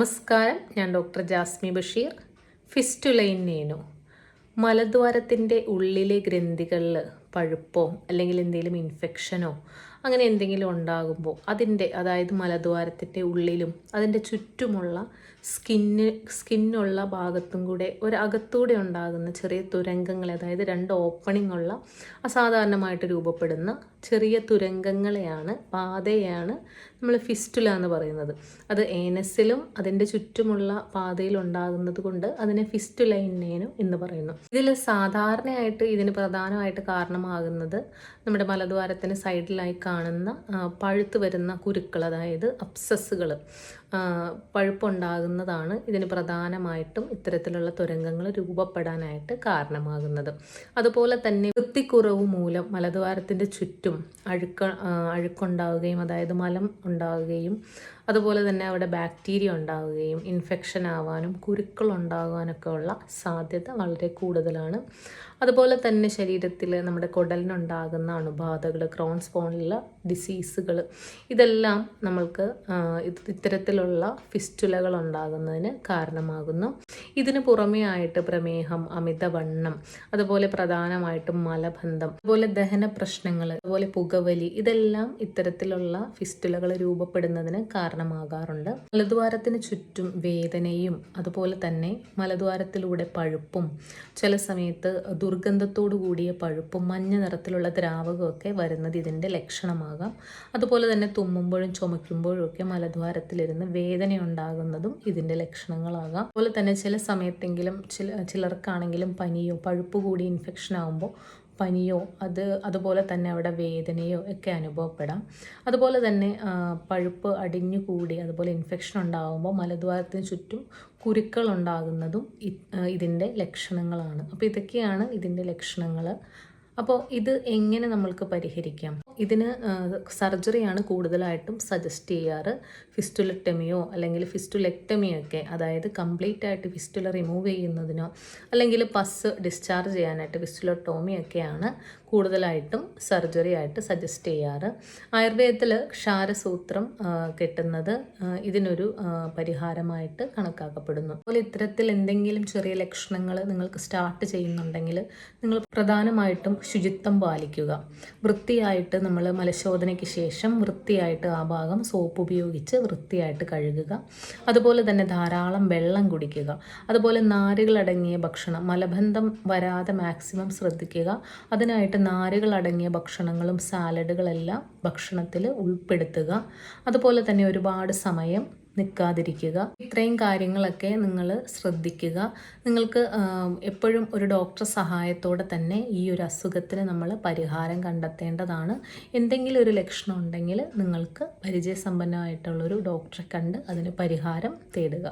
നമസ്കാരം. ഞാൻ ഡോക്ടർ ജാസ്മി ബഷീർ. ഫിസ്റ്റുലൈൻ നേനു. മലദ്വാരത്തിന്റെ ഉള്ളിലെ ഗ്രന്ഥികളിൽ പഴുപ്പോ അല്ലെങ്കിൽ എന്തെങ്കിലും ഇൻഫെക്ഷനോ അങ്ങനെ എന്തെങ്കിലും ഉണ്ടാകുമ്പോൾ അതിന്റെ അതായത് മലദ്വാരത്തിന്റെ ഉള്ളിലും അതിന്റെ ചുറ്റുമുള്ള സ്കിന്ന് സ്കിന്നുള്ള ഭാഗത്തും കൂടെ ഒരകത്തൂടെ ഉണ്ടാകുന്ന ചെറിയ തുരങ്കങ്ങൾ അതായത് രണ്ട് ഓപ്പണിംഗ് ഉള്ള അസാധാരണമായിട്ട് രൂപപ്പെടുന്ന ചെറിയ തുരങ്കങ്ങളെയാണ് പാതയാണ് നമ്മൾ ഫിസ്റ്റുല എന്ന് പറയുന്നത്. അത് ഏനസിലും അതിന്റെ ചുറ്റുമുള്ള പാതയിൽ ഉണ്ടാകുന്നത് കൊണ്ട് അതിനെ ഫിസ്റ്റുല ഇന്നേനും എന്ന് പറയുന്നു. ഇതിൽ സാധാരണയായിട്ട് ഇതിന് പ്രധാനമായിട്ട് കാരണമാകുന്നത് നമ്മുടെ മലദ്വാരത്തിന് സൈഡിലായി കാണുന്ന പഴുത്ത് വരുന്ന കുരുക്കൾ അതായത് അപ്സസ്സുകൾ പഴുപ്പുണ്ടാകുന്നതാണ് ഇതിന് പ്രധാനമായിട്ടും ഇത്തരത്തിലുള്ള തുരങ്കങ്ങൾ രൂപപ്പെടാനായിട്ട് കാരണമാകുന്നത്. അതുപോലെ തന്നെ വൃത്തിക്കുറവ് മൂലം മലദ്വാരത്തിന്റെ ചുറ്റും അഴുക്ക അഴുക്കുണ്ടാവുകയും അതായത് മലം ഉണ്ടാവുകയും അതുപോലെ തന്നെ അവിടെ ബാക്ടീരിയ ഉണ്ടാവുകയും ഇൻഫെക്ഷൻ ആവാനും കുരുക്കൾ ഉണ്ടാകാനൊക്കെ ഉള്ള സാധ്യത വളരെ കൂടുതലാണ്. അതുപോലെ തന്നെ ശരീരത്തിൽ നമ്മുടെ കുടലിനുണ്ടാകുന്ന അണുബാധകൾ ക്രോൺസ് പോണിലുള്ള ഡിസീസുകൾ ഇതെല്ലാം നമ്മൾക്ക് ഇത്തരത്തിലുള്ള ഫിസ്റ്റുലകൾ ഉണ്ടാകുന്നതിന് കാരണമാകുന്നു. ഇതിന് പുറമേ ആയിട്ട് പ്രമേഹം അമിതവണ്ണം അതുപോലെ പ്രധാനമായിട്ടും മലബന്ധം അതുപോലെ ദഹന പ്രശ്നങ്ങൾ അതുപോലെ പുകവലി ഇതെല്ലാം ഇത്തരത്തിലുള്ള ഫിസ്റ്റുലകൾ രൂപപ്പെടുന്നതിന് കാരണമാകാറുണ്ട്. മലദ്വാരത്തിന് ചുറ്റും വേദനയും അതുപോലെ തന്നെ മലദ്വാരത്തിലൂടെ പഴുപ്പും ചില സമയത്ത് ദുർഗന്ധത്തോടു കൂടിയ പഴുപ്പും മഞ്ഞ നിറത്തിലുള്ള ദ്രാവകമൊക്കെ വരുന്നത് ഇതിന്റെ ലക്ഷണമാകാം. അതുപോലെ തന്നെ തുമ്മുമ്പോഴും ചുമയ്ക്കുമ്പോഴും ഒക്കെ മലദ്വാരത്തിലിരുന്ന് വേദന ഉണ്ടാകുന്നതും ഇതിന്റെ ലക്ഷണങ്ങളാകാം. അതുപോലെ തന്നെ ചില സമയത്തെങ്കിലും ചില ചിലർക്കാണെങ്കിലും പനിയോ പഴുപ്പ് കൂടി ഇൻഫെക്ഷൻ ആകുമ്പോൾ പനിയോ അത് അതുപോലെ തന്നെ അവിടെ വേദനയോ ഒക്കെ അനുഭവപ്പെടാം. അതുപോലെ തന്നെ പഴുപ്പ് അടിഞ്ഞു കൂടി അതുപോലെ ഇൻഫെക്ഷൻ ഉണ്ടാകുമ്പോൾ മലദ്വാരത്തിന് ചുറ്റും കുരുക്കൾ ഉണ്ടാകുന്നതും ഇതിന്റെ ലക്ഷണങ്ങളാണ്. അപ്പോൾ ഇതൊക്കെയാണ് ഇതിന്റെ ലക്ഷണങ്ങൾ. അപ്പോൾ ഇത് എങ്ങനെ നമ്മൾക്ക് പരിഹരിക്കാം? ഇതിന് സർജറിയാണ് കൂടുതലായിട്ടും സജസ്റ്റ് ചെയ്യാറ്. ഫിസ്റ്റുലക്ടമിയോ അല്ലെങ്കിൽ ഫിസ്റ്റുലെക്ടമിയോ ഒക്കെ അതായത് കംപ്ലീറ്റ് ആയിട്ട് ഫിസ്റ്റുല റിമൂവ് ചെയ്യുന്നതിനോ അല്ലെങ്കിൽ പസ് ഡിസ്ചാർജ് ചെയ്യാനായിട്ട് ഫിസ്റ്റുലോട്ടോമി ഒക്കെയാണ് കൂടുതലായിട്ടും സർജറി ആയിട്ട് സജസ്റ്റ് ചെയ്യാറ്. ആയുർവേദത്തിൽ ക്ഷാരസൂത്രം കെട്ടുന്നത് ഇതിനൊരു പരിഹാരമായിട്ട് കണക്കാക്കപ്പെടുന്നു. അതുപോലെ ഇത്തരത്തിൽ എന്തെങ്കിലും ചെറിയ ലക്ഷണങ്ങൾ നിങ്ങൾക്ക് സ്റ്റാർട്ട് ചെയ്യുന്നുണ്ടെങ്കിൽ നിങ്ങൾ പ്രധാനമായിട്ടും ശുചിത്വം പാലിക്കുക. വൃത്തിയായിട്ട് നമ്മൾ മലശോധനയ്ക്ക് ശേഷം വൃത്തിയായിട്ട് ആ ഭാഗം സോപ്പ് ഉപയോഗിച്ച് വൃത്തിയായിട്ട് കഴുകുക. അതുപോലെ തന്നെ ധാരാളം വെള്ളം കുടിക്കുക. അതുപോലെ നാരുകളടങ്ങിയ ഭക്ഷണം മലബന്ധം വരാതെ മാക്സിമം ശ്രദ്ധിക്കുക. അതിനായിട്ട് നാരുകളടങ്ങിയ ഭക്ഷണങ്ങളും സാലഡുകളെല്ലാം ഭക്ഷണത്തിൽ ഉൾപ്പെടുത്തുക. അതുപോലെ തന്നെ ഒരുപാട് സമയം നിൽക്കാതിരിക്കുക. ഇത്രയും കാര്യങ്ങളൊക്കെ നിങ്ങൾ ശ്രദ്ധിക്കുക. നിങ്ങൾക്ക് എപ്പോഴും ഒരു ഡോക്ടർ സഹായത്തോടെ തന്നെ ഈ ഒരു അസുഖത്തിന് നമ്മൾ പരിഹാരം കണ്ടെത്തേണ്ടതാണ്. എന്തെങ്കിലും ഒരു ലക്ഷണം ഉണ്ടെങ്കിൽ നിങ്ങൾക്ക് പരിചയസമ്പന്നമായിട്ടുള്ളൊരു ഡോക്ടറെ കണ്ട് അതിന് പരിഹാരം തേടുക.